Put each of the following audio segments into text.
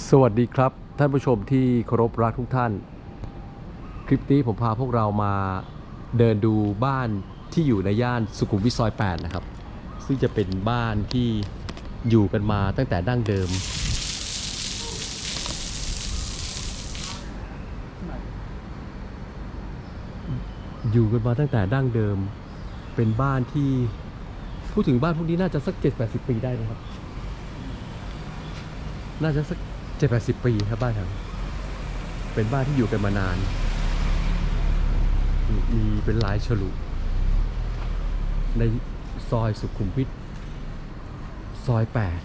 สวัสดีครับ ท่านผู้ชมที่เคารพรักทุกท่าน คลิปนี้ผมพาพวกเรามาเดินดูบ้านที่อยู่ในย่านสุขุมวิทซอย 8 นะครับ ซึ่งจะเป็นบ้านที่อยู่กันมาตั้งแต่ดั้งเดิม อยู่กันมาตั้งแต่ดั้งเดิม เป็นบ้านที่พูดถึงบ้านพวกนี้น่าจะสัก 7-80 ปีได้นะครับ น่าจะสัก จ็ดแปดสิบปีครับบ้านครับเป็นบ้านที่อยู่กันมานานมีมีเป็นลายฉลุ ในซอยสุขุมวิทซอยแปด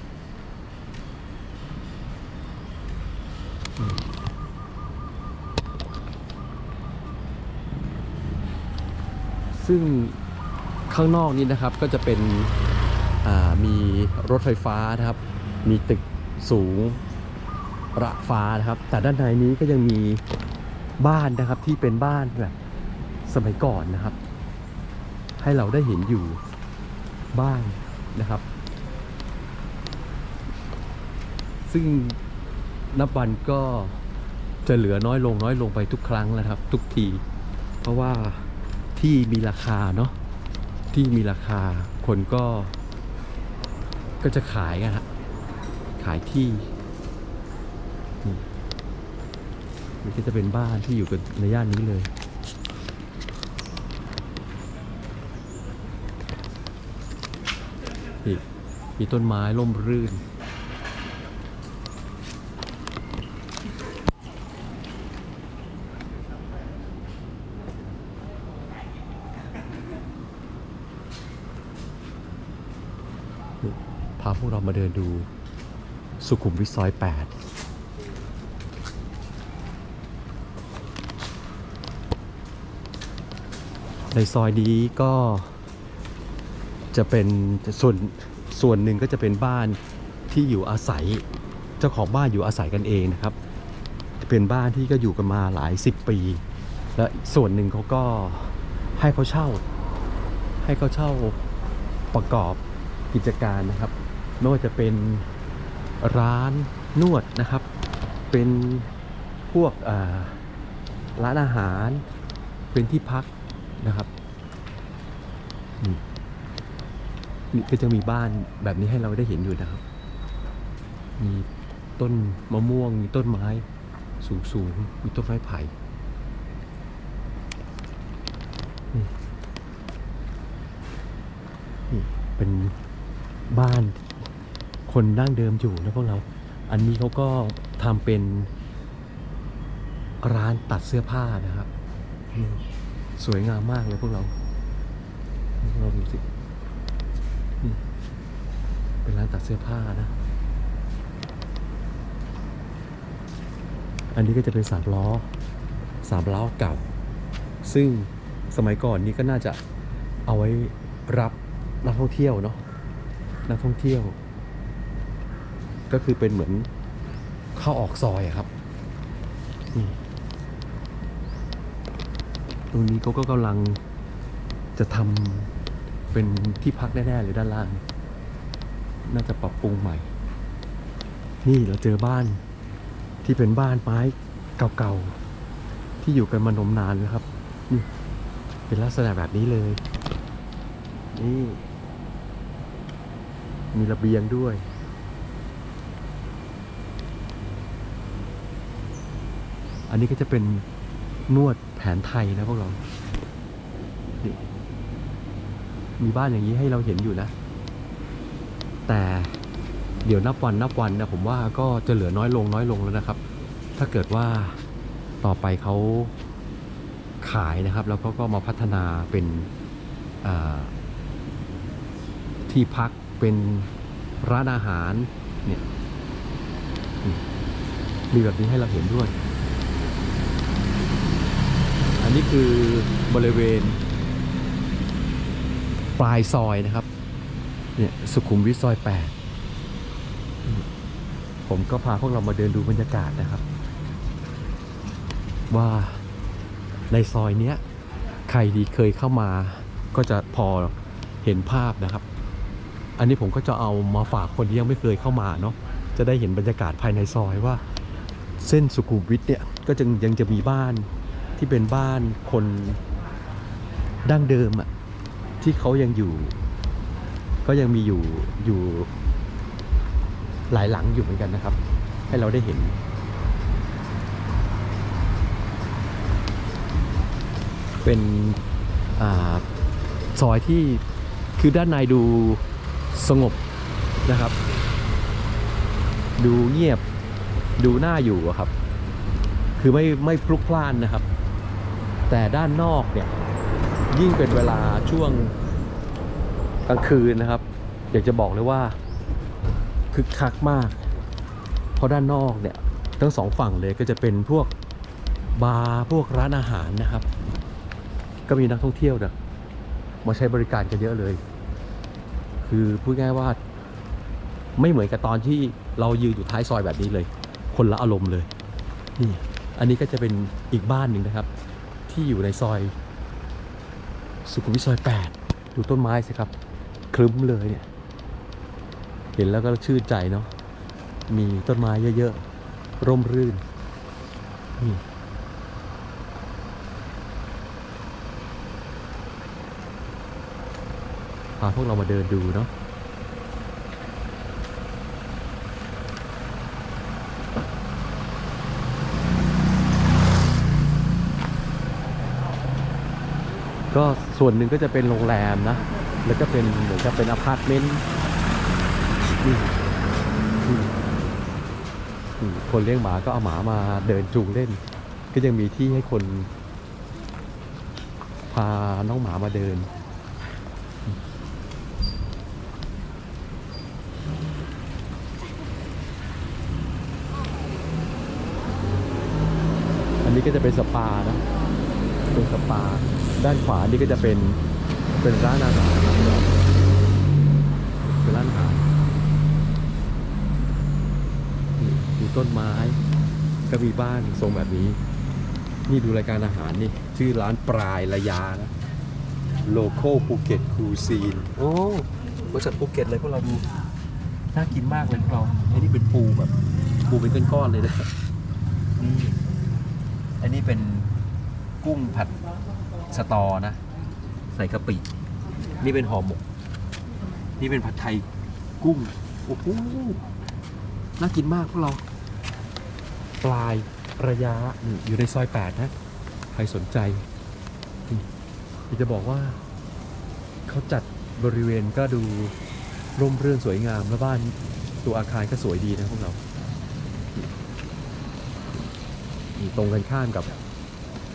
ซึ่งข้างนอกนี้นะครับก็จะเป็นมีรถไฟฟ้านะครับ มีตึกสูง ระฟ้านะครับ แต่ด้านในนี้ก็ยังมีบ้านนะครับที่เป็นบ้านแบบสมัยก่อนนะครับ ให้เราได้เห็นอยู่บ้างนะครับ ซึ่งนับวันก็จะเหลือน้อยลงน้อยลงไปทุกครั้งแล้วครับ ทุกที เพราะว่าที่มีราคาเนาะที่มีราคาคนก็ก็จะขายกันฮะขายที่นี่ นี่ก็จะเป็นบ้านที่อยู่กันในย่านนี้เลยนี่มีต้นไม้ร่มรื่น พาพวกเรามาเดินดูสุขุมวิทซอย 8 ในซอยนี้ก็จะเป็นส่วนส่วนหนึ่งก็จะเป็นบ้านที่อยู่อาศัย เจ้าของบ้านอยู่อาศัยกันเองนะครับ เป็นบ้านที่ก็อยู่กันมาหลายสิบปี และส่วนหนึ่งเขาก็ให้เขาเช่า ให้เขาเช่าประกอบกิจการนะครับไม่ว่าจะเป็นร้านนวดนะครับ เป็นพวกร้านอาหาร เป็นที่พัก นะครับนี่นี่ก็จะมีบ้านแบบนี้ให้เราได้เห็นอยู่นะครับ มีต้นมะม่วง มีต้นไม้สูงสูงๆมีต้นไม้ไผ่นี่เป็นบ้านคนดั้งเดิมอยู่นะพวกเรา อันนี้เขาก็ทำเป็นร้านตัดเสื้อผ้านะครับ สวยงามมากเลยพวกเราพวกเราดูสินี่เป็นร้านตัดเสื้อผ้านะ อันนี้ก็จะเป็นสามล้อสามล้อเก่า ซึ่งสมัยก่อนนี้ก็น่าจะเอาไว้รับนักท่องเที่ยวเนาะนักท่องเที่ยว ก็คือเป็นเหมือนเข้าออกซอยครับนี่ต รงนี้เขาก็กำลังจะทำเป็นที่พักแน่ๆเลยด้านล่าง น่าจะปรับปรุงใหม่ นี่เราเจอบ้านที่เป็นบ้านไม้เก่าๆ ที่อยู่กันมานมนานนะครับนี่เป็นลักษณะแบบนี้เลย นี่ มีระเบียงด้วยอันนี้ก็จะเป็น นวดแผนไทยนะพวกเรานี่มีบ้านอย่างนี้ให้เราเห็นอยู่นะ แต่เดี๋ยวนับวันนับวันนะผมว่าก็จะเหลือน้อยลงน้อยลงแล้วนะครับ ถ้าเกิดว่าต่อไปเขาขายนะครับ แล้วก็ก็มาพัฒนาเป็นที่พักเป็นร้านอาหารเนี่ยมีแบบนี้ให้เราเห็นด้วย อันนี้คือบริเวณ ปลายซอยนะครับ เนี่ยสุขุมวิทซอย 8 ผมก็พาพวกเรามาเดินดูบรรยากาศนะครับ ว่าในซอยเนี้ย ใครดีเคยเข้ามาก็จะพอเห็นภาพนะครับ อันนี้ผมก็จะเอามาฝากคนที่ยังไม่เคยเข้ามาเนาะจะได้เห็นบรรยากาศภายในซอยว่า เส้นสุขุมวิทเนี่ยก็ยังจะมีบ้าน ที่เป็นบ้านคนดั้งเดิมอะที่เขายังอยู่ ก็ยังมีอยู่อยู่หลายหลังอยู่เหมือนกันนะครับ ให้เราได้เห็น เป็นอซอยที่คือด้านในดูสงบนะครับ ดูเงียบดูน่าอยู่ครับ คือไม่ไม่พลุกพล่านนะครับ แต่ด้านนอกเนี่ยยิ่งเป็นเวลาช่วงกลางคืนนะครับ อยากจะบอกเลยว่าคึกคักมาก เพราะด้านนอกเนี่ยทั้งสองฝั่งเลยก็จะเป็นพวกบาร์พวกร้านอาหารนะครับ ก็มีนักท่องเที่ยวเนี่ยมาใช้บริการกันเยอะเลย คือพูดง่ายว่าไม่เหมือนกับตอนที่เรายืนอยู่ท้ายซอยแบบนี้เลย คนละอารมณ์เลยนี่อันนี้ก็จะเป็นอีกบ้านหนึ่งนะครับ ที่อยู่ในซอย สุขุมวิทซอย 8 ดูต้นไม้สิครับ คลึ้มเลยเนี่ย เห็นแล้วก็ชื่นใจเนาะมีต้นไม้เยอะๆ ร่มรื่นนี่พาพวกเรามาเดินดูเนาะ ก็ ส่วนหนึ่งก็จะเป็นโรงแรมนะ แล้วก็เป็นเหมือนกับเป็นอพาร์ตเมนต์คนเลี้ยงหมาก็เอาหมามาเดินจูงเล่น ก็ยังมีที่ให้คน พาน้องหมามาเดิน อันนี้ก็จะเป็นสปานะ เป็นสปา ด้านขวานี่ก็จะเป็นเป็นร้านอาหารนะครับเป็นร้านอาหารนี่มีต้นไม้ก็มีบ้านทรงแบบนี้ นี่ดูรายการอาหารนี่ ชื่อร้านปลายระยานะ local ภูเก็ตคูซีนโอ้บริษัทภูเก็ตเลยพวกเราดูน่ากินมากเลยพวกเราไอ้นี่เป็นปูแบบ ปูเป็นก้อนๆเลยนะนี่อันนี้เป็นกุ้งผัด สตอนะ ใส่กะปิ นี่เป็นห่อหมก นี่เป็นผัดไทยกุ้ง โอ้โห น่ากินมากพวกเรา ปลายระยะอยู่ในซอยแปดนะ ใครสนใจอยากจะบอกว่า เขาจัดบริเวณก็ดูร่มรื่นสวยงาม แล้วบ้านตัวอาคารก็สวยดีนะพวกเรานี่ตรงกันข้ามกับ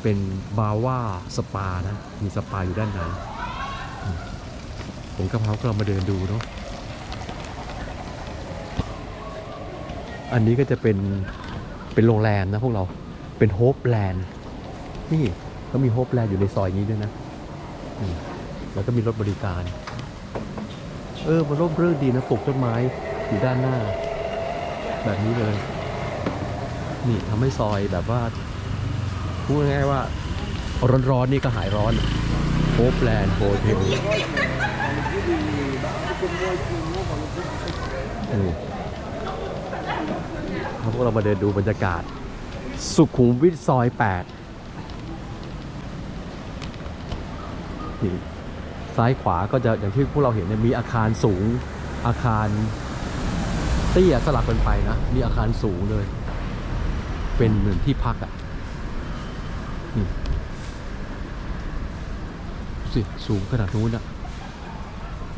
เป็นบาว่าสปานะ มีสปาอยู่ด้านในผมกับเขาก็เรามาเดินดูเนาะอันนี้ก็จะเป็นเป็นโรงแรมนะพวกเราเป็นโฮปแลนด์นี่เขามีโฮปแลนด์อยู่ในซอยนี้ด้วยนะแล้วก็มีรถบริการ เออมันร่มรื่นดีนะปลูกต้นไม้อยู่ด้านหน้า แบบนี้เลย นี่ทำให้ซอยแบบว่า พูดง่ายว่า ร้อนๆนี่ก็หายร้อนโฮปแลนด์โฮเทลพวกเรามาเดินดูบรรยากาศ สุขุมวิทซอย 8 นี่ซ้ายขวาก็จะอย่างที่พวกเราเห็นเนี่ยมีอาคารสูงอาคารเตี้ยสลับกันไปนะ มีอาคารสูงเลย เป็นเหมือนที่พักอะ่ะนี่ดู สิ สูงขนาดนู้นอะ่ะ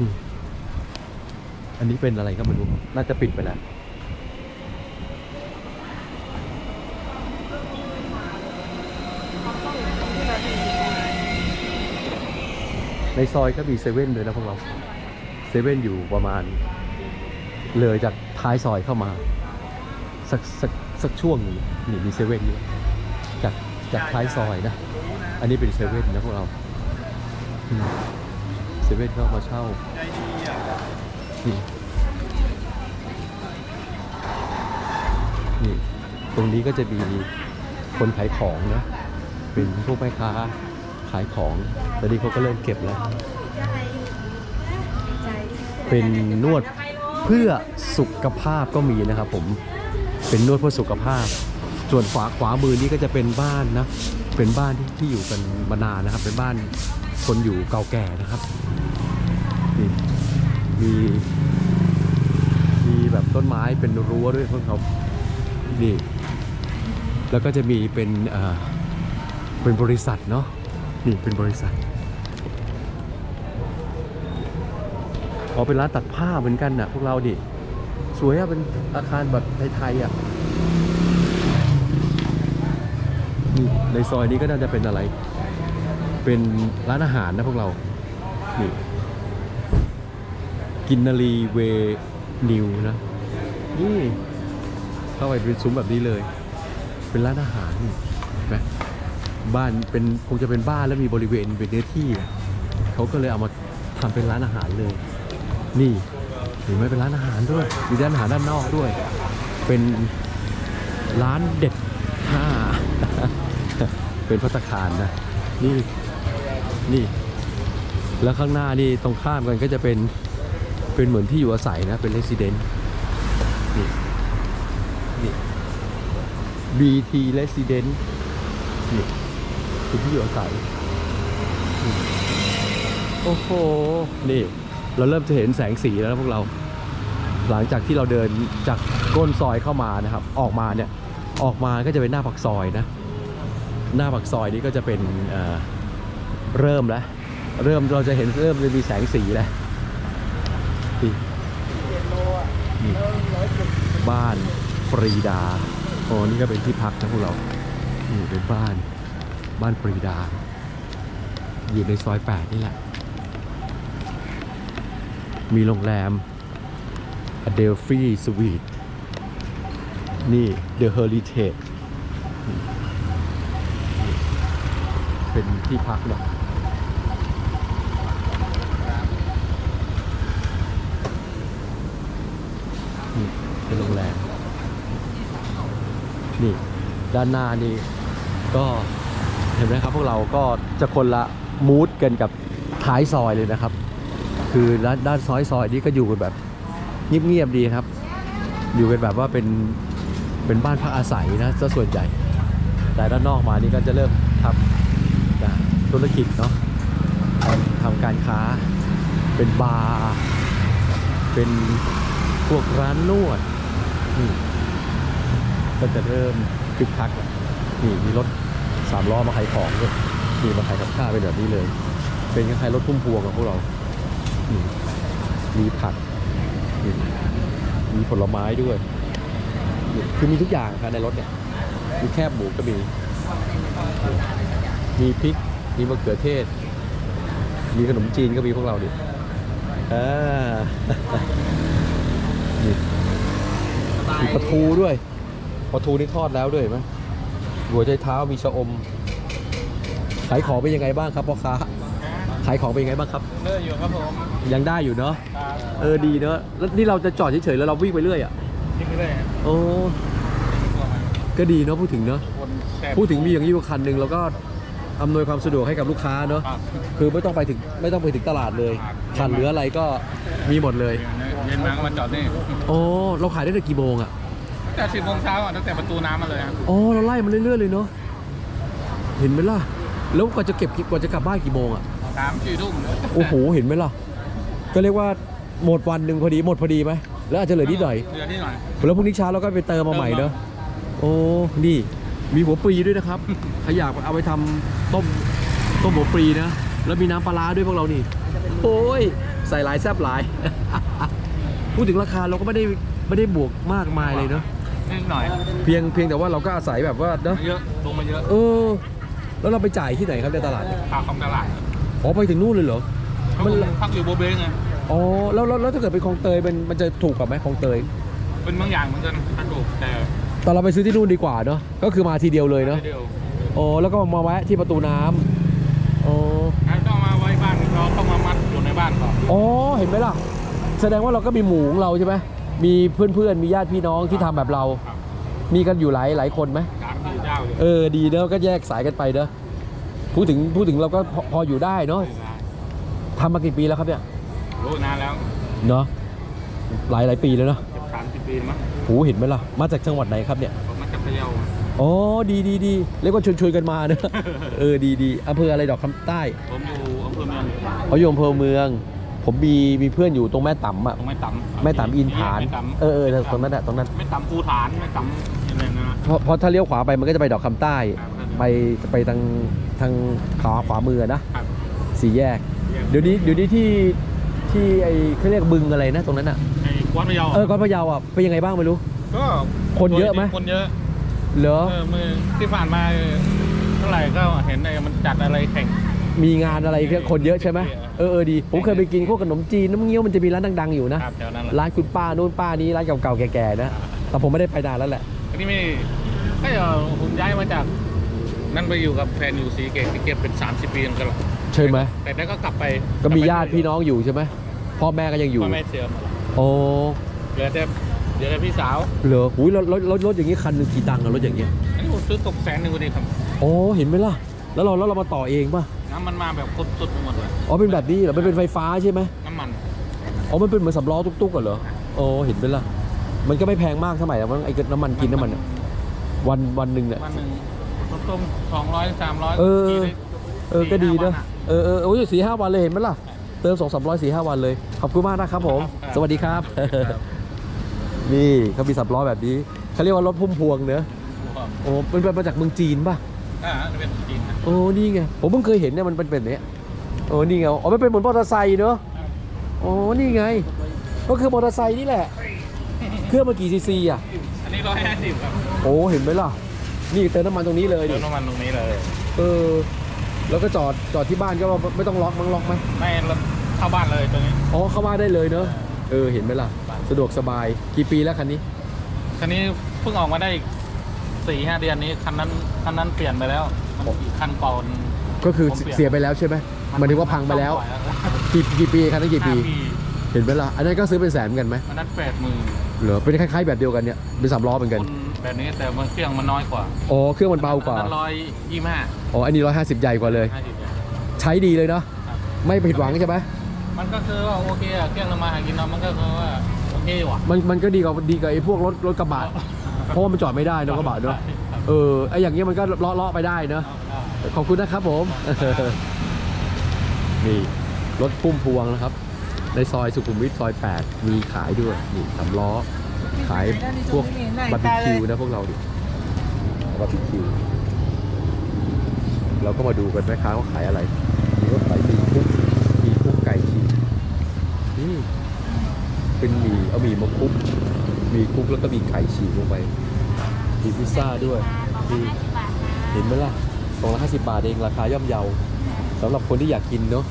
นี่ อันนี้เป็นอะไรก็ไม่รู้ น่าจะปิดไปแล้ว ในซอยก็มีเซเว่นเลยนะพวกเรา เซเว่นอยู่ประมาณ เลยจากท้ายซอยเข้ามา สักสักสักช่วงนึงนี่มีเซเว่นอยู่จากจากท้ายซอยนะ อันนี้เป็นเซเว่นนะพวกเรา เซเว่นก็มาเช่านี่นี่ ตรงนี้ก็จะมีคนขายของนะ เป็นพวกแม่ค้าขายของ ตอนนี้เขาก็เริ่มเก็บแล้ว เป็นนวดเพื่อสุขภาพก็มีนะครับผม เป็นนวดเพื่อสุขภาพ ส่วนขวาขวามือนี้ก็จะเป็นบ้านนะ เป็นบ้านที่ที่อยู่กันมานานนะครับ เป็นบ้าน คนอยู่เก่าแก่นะครับนี่มีมีแบบต้นไม้เป็นรั้วด้วยพวกเขานี่แล้วก็จะมีเป็นเอ่อเป็นบริษัทเนาะนี่เป็นบริษัทอ๋อเป็นร้านตัดผ้าเหมือนกันน่ะพวกเราดิสวยอะเป็นอาคารแบบไทยๆอะนี่ในซอยนี้ก็น่าจะเป็นอะไร เป็นร้านอาหารนะพวกเรา นี่ กินนารีเวนิวนะ นี่เข้าไปเป็นซุ้มแบบนี้เลย เป็นร้านอาหารนี่เห็นไหมบ้านเป็นคงจะเป็นบ้านแล้วมีบริเวณเป็นเนื้อที่อะเขาก็เลยเอามาทำเป็นร้านอาหารเลย นี่เห็นไหมเป็นร้านอาหารด้วย มีร้านอาหารด้านนอกด้วย เป็นร้านเด็ดห้าเป็นพัตตาคารนะ นี่ นี่ แล้วข้างหน้านี่ตรงข้ามกันก็จะเป็นเป็นเหมือนที่อยู่อาศัยนะเป็นเรสซิเดนต์นี่นี่ BT Resident นี่คือที่อยู่อาศัยโอ้โห นี่ เราเริ่มจะเห็นแสงสีแล้วนะพวกเรา หลังจากที่เราเดินจากก้นซอยเข้ามานะครับ ออกมาเนี่ย ออกมาก็จะเป็นหน้าปากซอยนะ หน้าปากซอยนี้ก็จะเป็น เริ่มแล้ว เริ่มเราจะเห็นเริ่มจะมีแสงสีแล้วนี่บ้านปรีดาโอ้นี่ก็เป็นที่พักนะพวกเรานี่เป็นบ้านบ้านปรีดา อยู่ในซอยแปดนี่แหละ มีโรงแรม Adelphi Suite นี่ The Heritage เที่ ที่พักเนาะนี่เป็นโรงแรม นี่ ด้านหน้านี่ก็เห็นไหมครับพวกเราก็จะคนละมูดกันกับท้ายซอยเลยนะครับ คือด้านด้านซอยซอยนี้ก็อยู่กันแบบเงียบๆดีครับ อยู่กันแบบว่าเป็นเป็นบ้านพักอาศัยนะซะส่วนใหญ่ แต่ด้านนอกมานี่ก็จะเริ่มทำนะ ธุรกิจเนาะทำการค้า เป็นบาร์ เป็นพวกร้านนวดนี่ก็จะเริ่มคึกคักแล้วนี่มีรถสามล้อมาขายของด้วยนี่มาขายกับข้าวเป็นแบบนี้เลย เป็นคล้ายๆรถพุ่มพวงของพวกเรานี่มีผักนี่มีผลไม้ด้วย คือมีทุกอย่างครับในรถเนี่ย มีแคบหมูก็มี มีพริก มีมะเขือเทศ มีขนมจีนก็มีพวกเราดิอ่านี่มีปลาทูด้วยปลาทูนี่ทอดแล้วด้วยเห็นไหมหัวใจเท้ามีชะอม ขายของเป็นยังไงบ้างครับพ่อค้า ขายของเป็นยังไงบ้างครับ เลื่อยอยู่ครับผม ยังได้อยู่เนาะครับเออดีเนาะ แล้วนี่เราจะจอดเฉยๆแล้วเราวิ่งไปเรื่อยอะยิ่งเรื่อยๆครับโอ้ ก็ดีเนาะพูดถึงเนาะวนแต่พูดถึงมีอย่างนี้อยู่คันหนึ่งแล้วก็ อำนวยความสะดวกให้กับลูกค้าเนาะครับคือไม่ต้องไปถึงไม่ต้องไปถึงตลาดเลยครับขาดเหลืออะไรก็มีหมดเลยเย็นมาก็มาจอดนี่โอ้เราขายได้แต่กี่โมงอะตั้งแต่สิบโมงเช้าอะตั้งแต่ประตูน้ำมาเลยครับอ๋อเราไล่มันเรื่อยๆเลยเนาะเห็นไหมล่ะ แล้วกว่าจะเก็บกว่าจะกลับบ้านกี่โมงอะสามสี่ทุ่มโอ้โหเห็นไหมล่ะ ก็เรียกว่าหมดวันหนึ่งพอดีหมดพอดีไหมแล้วอาจจะเหลือนิดหน่อย เหลือนิดหน่อย แล้วพรุ่งนี้เช้าเราก็ไปเติมมาใหม่เนาะโอ้ นี่ มีหัวปรีด้วยนะครับใครอยากเอาไปทำต้มต้มหัวปรีนะ แล้วมีน้ำปลาร้าด้วยพวกเรานี่ โอ้ย ใส่หลายแซบหลาย พูดถึงราคาเราก็ไม่ได้ไม่ได้บวกมากมายเลยเนาะนิดหน่อย เพียงเพียงแต่ว่าเราก็อาศัยแบบว่าเนาะเยอะลงมาเยอะ เออ แล้วเราไปจ่ายที่ไหนครับในตลาดเนี่ยพาของตลาดอ๋อไปถึงนู่นเลยเหรอเขามันพักอยู่โบเบ้ไง อ๋อ แล้วแล้วแล้วถ้าเกิดเป็นคลองเตยมันมันจะถูกกว่าไหมคลองเตย เป็นบางอย่างเหมือนกันถ้าถูกแต่ แต่เราไปซื้อที่นู่นดีกว่าเนาะก็คือมาทีเดียวเลยเนาะเดียวอ๋อแล้วก็มาแวะที่ประตูน้ำอ๋องั้นต้องมาไว้บ้านเราต้องมามัดอยู่ในบ้านก่อนอ๋อเห็นไหมล่ะ แสดงว่าเราก็มีหมูของเราใช่ไหมมีเพื่อนๆมีญาติพี่น้องที่ทำแบบเราครับมีกันอยู่หลายหลายคนไหมสามสี่เจ้าอยู่เออดีเนอะก็แยกสายกันไปเนอะพูดถึงพูดถึงเราก็พอพออยู่ได้เนาะทำมากี่ปีแล้วครับเนี่ยรู้นานแล้วเนาะหลายหลายปีแล้วเนาะ เกือบสามสิบปีมั้งโหเห็นไหมล่ะ มาจากจังหวัดไหนครับเนี่ย ผมมาจากพะเยาอ๋อ ดีดีดีเรียกว่าชวนชวนกันมาเนอะ เออ ดีดีอำเภออะไรดอกคำใต้ผมอยู่อำเภอเมืองเขาอยู่อำเภอเมือง ผมมีมีเพื่อนอยู่ตรงแม่ต่ำอะ ตรงไม่ต่ำแม่ต่ำอินผานไม่ต่ำเออเออตรงนั้นอะตรงนั้นไม่ต่ำภูฐานไม่ต่ำอะไรนะเพราะเพราะถ้าเลี้ยวขวาไปมันก็จะไปดอกคำใต้ ไปไปทางทางขวาขวามือนะ ครับสี่แยก เดี๋ยวนี้เดี๋ยวนี้ที่ที่ไอเขาเรียกบึงอะไรนะตรงนั้นอะไอ้ก วานพะเยาเออกอนพะเยาอะเป็นยังไงบ้างไม่รู้ ก็คนเยอะไหมคนเยอะเหรอเออมือที่ผ่านมาเท่าไหร่ก็เห็นไอ้มันจัดอะไรแข่ง มีงานอะไรก็คนเยอะใช่ไหมเออเออดี ผมเคยไปกินพวกขนมจีนน้ำเงี้ยวมันจะมีร้านดัง ๆ อยู่นะ ครับแถวนั้นแหละร้านคุณป้านู่นป้านี้ร้านเก่าๆแก่ๆนะ แต่ผมไม่ได้ไปนานแล้วแหละ อันนี้ไม่ก็เดี๋ยวผมย้ายมาจาก นั่นไปอยู่กับแฟนอยู่สีเกตที่เก็บเป็น 30 ปีเหมือนกันละใช่ไหมแต่แล้วก็กลับไปก็มีญาติพี่น้องอยู่ใช่ไหมพ่อแม่ก็ยังอยู่ พ่อแม่เสียหมดละ โอ้เหลือแต่เหลือแต่พี่สาวเหรออุ้ยรถรถรถรถอย่างนี้คันหนึ่งกี่ตังค์อะรถอย่างเงี้ยอันนี้ผมซื้อตกแสนหนึ่งวันนี้ครับโอ้เห็นไหมล่ะ แล้วเราแล้วเรามาต่อเองป่ะน้ำมันมาแบบครบสุดไปหมดเลยอ๋อเป็นแบบนี้เหรอมันเป็นไฟฟ้าใช่ไหมน้ำมันอ๋อมันเป็นเหมือนสำล้อตุ๊กๆกันเหรอโอ้เห็นไหมล่ะ มันก็ไม่แพงมากเท่าไหร่แล้วมั้งไอ้น้ำมันกินน้ำมันอะวันวันหนึ่งเนี่ย วันหนึ่งต้มสองร้อยสามร้อยเออ เออก็ดีเนอะเออเออโอ้ยสี่ห้าวันเลยเห็นไหมล่ะ เติมสองสามร้อยสี่ห้าวันเลย ขอบคุณมากนะครับผม สวัสดีครับ นี่เขามีสับล้อแบบนี้เขาเรียกว่ารถพุ่มพวงเนอะโอ้มันเป็นมาจากเมืองจีนป่ะอ่าจะเป็นจีนนะโอ้นี่ไงผมเพิ่งเคยเห็นเนี่ยมันเป็นแบบนี้โอ้นี่ไงอ๋อมันเป็นเหมือนมอเตอร์ไซค์เนอะโอ้นี่ไง ก็คือมอเตอร์ไซค์นี่แหละ เครื่องมากี่ซีซีอะอันนี้ร้อยห้าสิบครับโอ้เห็นไหมล่ะนี่เติมน้ำมันตรงนี้เลยเติดิมน้ำมันตรงนี้เลย เออ แล้วก็จอดจอดที่บ้านก็ไม่ต้องล็อกมั้งล็อกไหมไม่รถเข้าบ้านเลยตรงนี้ อ๋อเข้ามาได้เลยเนอะเออเห็นไหมล่ะ สะดวกสบายกี่ปีแล้วคันนี้ คันนี้เพิ่งออกมาได้สี่ห้าเดือนนี้คันนั้นคันนั้นเปลี่ยนไปแล้วมันอีกคันก่อนก็คือผมเปลี่ยนเสียไปแล้วใช่ไหมหมันถึงว่าพังไปแล้ว กี่กี่ปีคันนั้นกี่ปีห้าปี เห็นไหมล่ะอันนั้นก็ซื้อเป็นแสนเหมือนกันไหมอันนั้นแปดหมื่นเหรอเป็นคล้ายๆแบบเดียวกันเนี่ยเป็นสามล้อเหมือนกัน แบบนี้แต่มันเครื่องมันน้อยกว่าอ๋อเครื่องมันเบากว่าอันนั้นร้อยยี่ห้าอ๋ออันนี้ร้อยห้าสิบใหญ่กว่าเลย ห้าสิบใช้ดีเลยเนาะไม่ผิดหวังใช่ไหมมันก็คือว่าโอเคอะเครื่องเรามาหากินเนาะมันก็คือว่าโอเคว่ะมันมันก็ดีกว่าดีกว่าไอ้พวกรถรถกระบะเพราะว่ามันจอดไม่ได้เนอะกระบะเนอะเออไอ้อย่างเงี้ยมันก็เลาะเลาะไปได้เนอะขอบคุณนะครับผม นี่ รถพุ่มพวงนะครับ ในซอยสุขุมวิทซอย 8 มีขายด้วย นี่สำล้อ ขายพวกบาร์บีคิวนะพวกเราดิบาร์บีคิวเราก็มาดูกันแม่ค้าว่าขายอะไร มีก็ขายมีคุกมีคุกไก่ฉีนี่ เป็นหมี่เอาหมี่มาคุก มีคุกแล้วก็มีไข่ฉีกลงไป มีพิซซ่าด้วยนี่เห็นไหมล่ะสองร้อยห้าสิบบาทเองราคาย่อมเยาสำหรับคนที่อยากกินเนาะ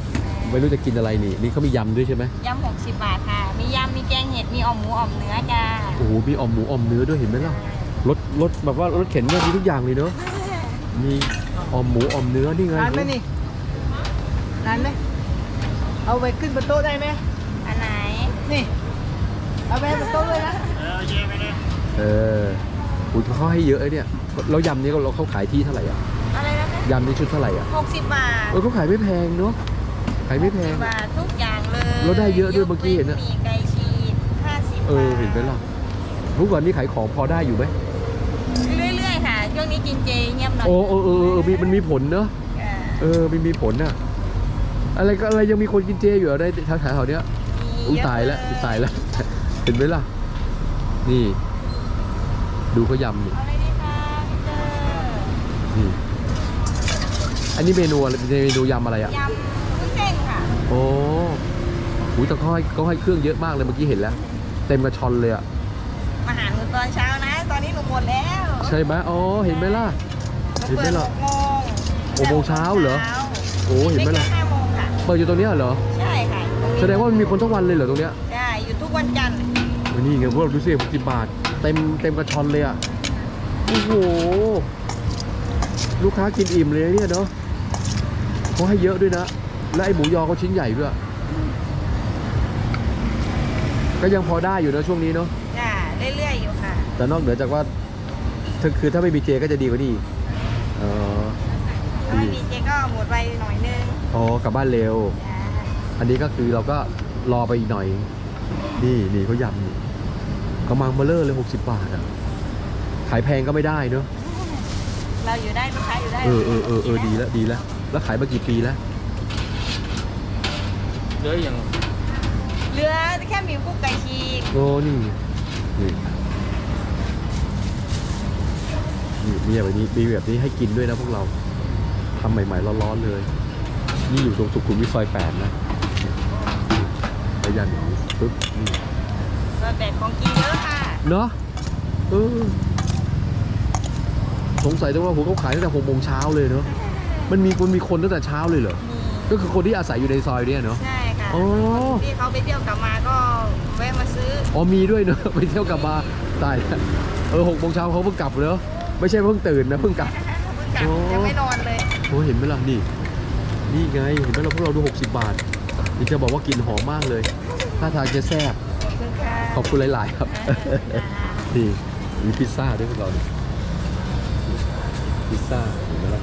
ไม่รู้จะกินอะไรนี่ นี่เขามียำด้วยใช่ไหมยำหกสิบบาทค่ะ มียำมีแกงเห็ด มีอ่อมหมูอ่อมเนื้อจ้าโอ้โห มีอ่อมหมูอ่อมเนื้อด้วยเห็นไหมล่ะ รถรถแบบว่ารถเข็นเนี่ยมีทุกอย่างเลยเนาะ มีอ่อมหมูอ่อมเนื้อนี่ไงนานไหมนี่นานไหมเอาไปขึ้นบนโต๊ะได้ไหมอันไหน นี่ เอาไปบนโต๊ะเลยนะ เอออุ้ยเขาให้เยอะไอ้เนี่ยแล้วยำนี้เราเขาขายที่เท่าไหร่อะอะไรนะคะยำนี่ชุดเท่าไหร่อะหกสิบบาทเออเขาขายไม่แพงเนาะขายไม่แพง60บาททุกอย่างเลยแล้วได้เยอะด้วยเมื่อกี้เห็นอะ มีไก่ฉีดห้าสิบเออเห็นไหมล่ะเมื่อก่อนนี่ขายของพอได้อยู่ไหมเรื่อยๆค่ะ ช่วงนี้กินเจเงียบหน่อยโอ้เออเออเออมีมันมีผลเนอะอ่าเออมันมีผลน่ะ อะไรก็อะไรยังมีคนกินเจอยู่อะได้แถวแถวๆเนี้ยมีอุ้ยเะตายแล้วอุ๊ยตายแล้ว เห็นไหมล่ะ นี่ ดูเขายำนี่เอาเลยดีค่ะพี่เจอนี่อันนี้เมนูอะไรเป็นเมนูยำอะไรอะยำวุ้นเส้นค่ะโอ้หูแต่เขาให้เขาให้เครื่องเยอะมากเลยเมื่อกี้เห็นแล้ว เต็มกระชอนเลยอะมาหาหนูตอนเช้านะ ตอนนี้หนูหมดแล้วใช่ไหมอ๋อเห็นไหมล่ะเห็นไหมเปิดล่ะหกโมงหกโมงเช้าเหรอ โอ้เห็นไหมล่ะแค่ห้าโมงค่ะ เปิดอยู่ตรงเนี้ยเหรอ ใช่ค่ะอยู่ตรงนี้แสดงว่ามันมีคนทั้งวันเลยเหรอตรงเนี้ยใช่อยู่ทุกวันจันทร์โอ้นี่ไงพวกเราดูสิหกสิบบาท เต็มเต็มกระชอนเลยอะโอ้โหลูกค้ากินอิ่มเลยเนี่ยเนาะเขาให้เยอะด้วยนะ และไอหมูยอเขาชิ้นใหญ่ด้วย ก็ยังพอได้อยู่นะช่วงนี้เนาะจ้าเรื่อยๆอยู่ค่ะ แต่นอกเหนือจากว่าถ้าคือถ้าไม่มีเจก็จะดีกว่านี้อีกเออถ้าไม่มีเจก็หมดไปหน่อยนึงอ๋อกลับบ้านเร็ว จ้าอันนี้ก็คือเราก็รอไปอีกหน่อย นี่นี่เขายำนี่กระมังเบลเลอร์เลย60บาทอะ ขายแพงก็ไม่ได้เนอะเราอยู่ได้ลูกค้าอยู่ได้เออเออเออเออดีแล้วดีแล้ว แล้วขายมากี่ปีแล้ว เยอะอย่างเหลือแค่หมีกุ๊กไก่ฉีกโอ้นี่นี่นี่มีแบบนี้มีแบบนี้ให้กินด้วยนะพวกเราทำใหม่ๆร้อนๆเลย นี่อยู่ตรงสุขุมวิทซอยแปดนะไปยันอย่างนี้ปึ๊บนี่ซอยแปดของกินเยอะค่ะเนาะเออสงสัยจังว่าผมเขาขายตั้งแต่หกโมงเช้าเลยเนาะมันมีคนมีคนตั้งแต่เช้าเลยเหรอมีก็คือคนที่อาศัยอยู่ในซอยเนี่ยเนาะ ใช่ ค่ะอ๋อที่เขาไปเที่ยวกลับมาก็แวะมาซื้ออ๋อมีด้วยเนอะ ไปเที่ยวกลับมาตายแล้วเออหกโมงเช้าเขาเพิ่งกลับเลยไม่ใช่เพิ่งตื่นนะเพิ่งกลับ เพิ่งกลับโอ้ ยังไม่นอนเลยโอ้เห็นไหมล่ะนี่ นี่ไงเห็นไหมเราพวกเราดู 60 บาทนี่จะบอกว่ากลิ่นหอมมากเลยท่าทางจะแซ่บขอบคุณค่ะขอบคุณหลาย ๆ ครับ นี่มีพิซซ่าด้วยพวกเราเนี่ยพิซซ่าเห็นไหมล่ะ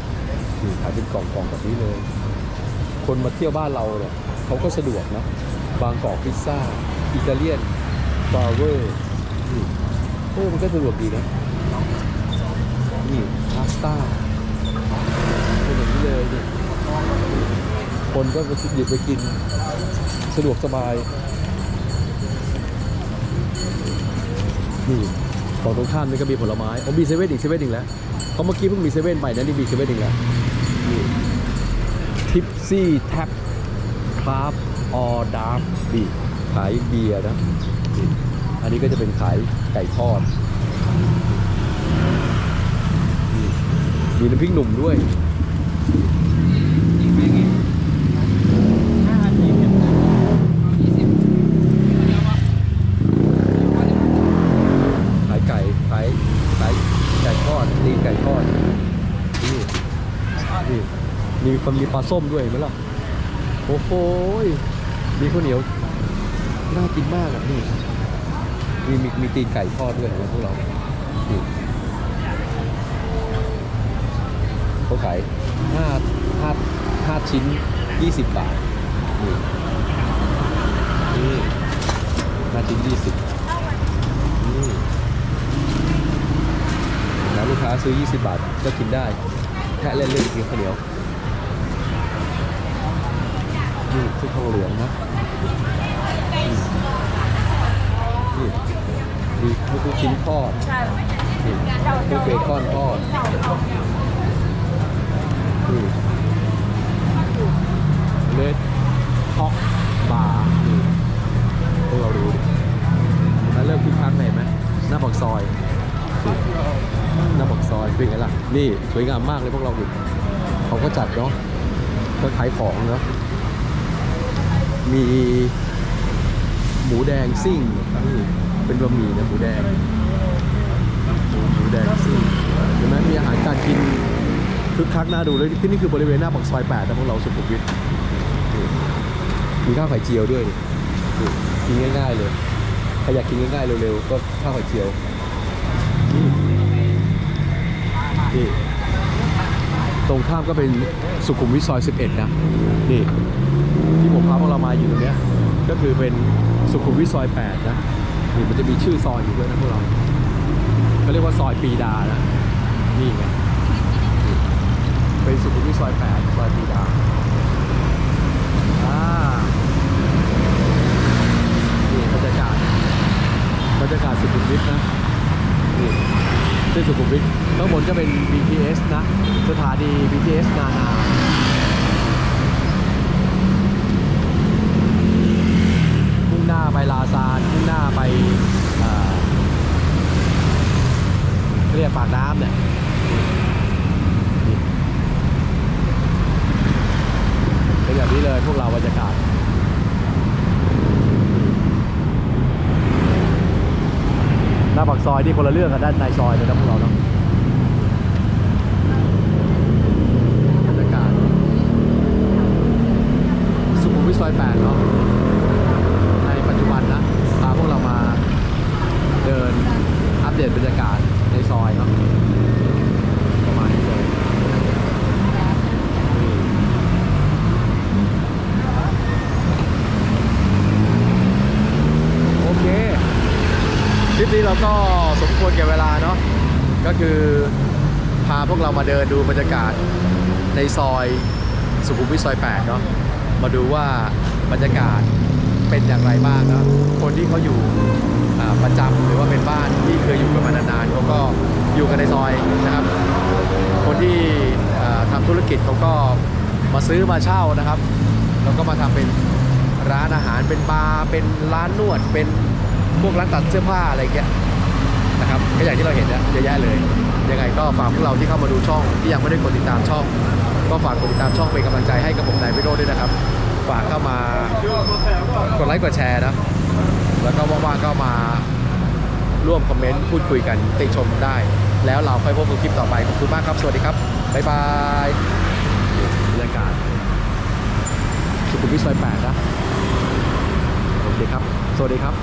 นี่ขายเป็นกล่องๆแบบนี้เลย คนมาเที่ยวบ้านเราเนี่ย เขาก็สะดวกนะบางกอกพิซซ่า อิตาเลียนบาร์เวอร์นี่โอ้มันก็สะดวกดีนะนี่พาสต้าเป็นอย่างนี้เลยเนี่ยคนก็ไปหยิบไปกิน สะดวกสบาย นี่ฝั่งตรงข้ามนี่ก็มีผลไม้ผมมีเซเว่นอีกเซเว่นอีกแล้วเขาเมื่อกี้เพิ่งมีเซเว่นใหม่นะนี่มีเซเว่นอีกแล้วนี่ทิปซี่แท็บ คราฟออดาร์ดีขายเบียร์นะ อันนี้ก็จะเป็นขายไก่ทอด มีน้ำพริกหนุ่มด้วยขายไก่ขายขายไก่ทอดตีไก่ทอดนี่นี่มีความมีปลาส้มด้วยไหมล่ะ โอ้โหมีข้าวเหนียวน่ากินมากอะนี่มีมีมีตีนไก่ทอดด้วยเห็นไหมพวกเราเขาขายห้าห้าห้าชิ้นยี่สิบบาทนี่นี่ห้าชิ้นยี่สิบนี่แล้วลูกค้าซื้อ 20 บาทก็กินได้แค่เล่นๆกินข้าวเหนียว นี่ชุดทองเหลืองนะนี่นี่มีลูกชิ้นทอดนี่ลูกเบคอนทอดนี่เลดท็อกบาร์นี่พวกเราดูดิแล้วเริ่มคึกคักเลยไหมหน้าปากซอยนี่หน้าปากซอยเป็นไงล่ะ นี่สวยงามมากเลยพวกเราดิเขาก็จัดเนาะก็ขายของเนาะ มีหมูแดงซิ่งนี่เป็นบะหมี่นะหมูแดงหมูหมูแดงซิ่งเห็นไหมมีอาหารการกินคึกคักน่าดูเลยที่นี่คือบริเวณหน้าปากซอย8นะพวกเราสุขุมวิทมีข้าวไข่เจียวด้วยกินง่ายๆเลยใครอยากกินง่ายๆเร็วๆก็ข้าวไข่เจียวนี่ตรงข้ามก็เป็นสุขุมวิทซอย 11 นะ นี่ ที่ผมพาพวกเรามาอยู่ตรงนี้ก็คือเป็นสุขุมวิทซอย8นะนี่มันจะมีชื่อซอยอยู่ด้วยนะพวกเราเขาเรียกว่าซอยปีดานะนี่ไงเป็นสุขุมวิทซอย8ซอยปีดาอ่านี่บรรยากาศบรรยากาศสุขุมวิทนะนี่เส้นสุขุมวิทข้างบนก็เป็น BTS นะสถานี BTS นานา มุ่งหน้าไป ลาซานมุ่งหน้าไปเรียกปากน้ำเนี่ยเป็นแบบนี้เลยพวกเราบรรยากาศหน้าปากซอยนี่คนละเรื่องกับด้านในซอยเลยนะพวกเราเนาะบรรยากาศสุขุมวิทซอยแปดเนาะในปัจจุบันนะพาพวกเรามาเดินอัปเดตบรรยากาศในซอยเนาะประมาณนี้เลยนี่ นี้เราก็สมควรแก่เวลาเนาะก็คือพาพวกเรามาเดินดูบรรยากาศ ในซอยสุขุมวิทซอย8เนาะมาดูว่าบรรยากาศเป็นอย่างไรบ้างเนาะคนที่เขาอยู่ประจำหรือว่าเป็นบ้านที่เคยอยู่กันมานานๆเขาก็อยู่กันในซอยนะครับ คนที่อ่าทำธุรกิจเขาก็มาซื้อมาเช่านะครับ แล้วก็มาทำเป็นร้านอาหารเป็นบาร์เป็นร้านนวด เป็นพวกร้านตัดเสื้อผ้าอะไรเงี้ยนะครับก็อย่างที่เราเห็นนะเยอะแยะเลยยังไงก็ฝากพวกเราที่เข้ามาดูช่องที่ยังไม่ได้กดติดตามช่อง ก็ฝากกดติดตามช่องเป็นกำลังใจให้กับผมนายวิโรจน์ด้วยนะครับ ฝากเข้ามากดไลค์กดแชร์นะแล้วก็ว่างๆก็มาร่วมคอมเมนต์พูดคุยกันติชมได้ แล้วเราค่อยพบกันคลิปต่อไปขอบคุณมากครับ สวัสดีครับ บ๊ายบายบรรยากาศสุขุมวิทซอย8นะโอเคครับ สวัสดีครับ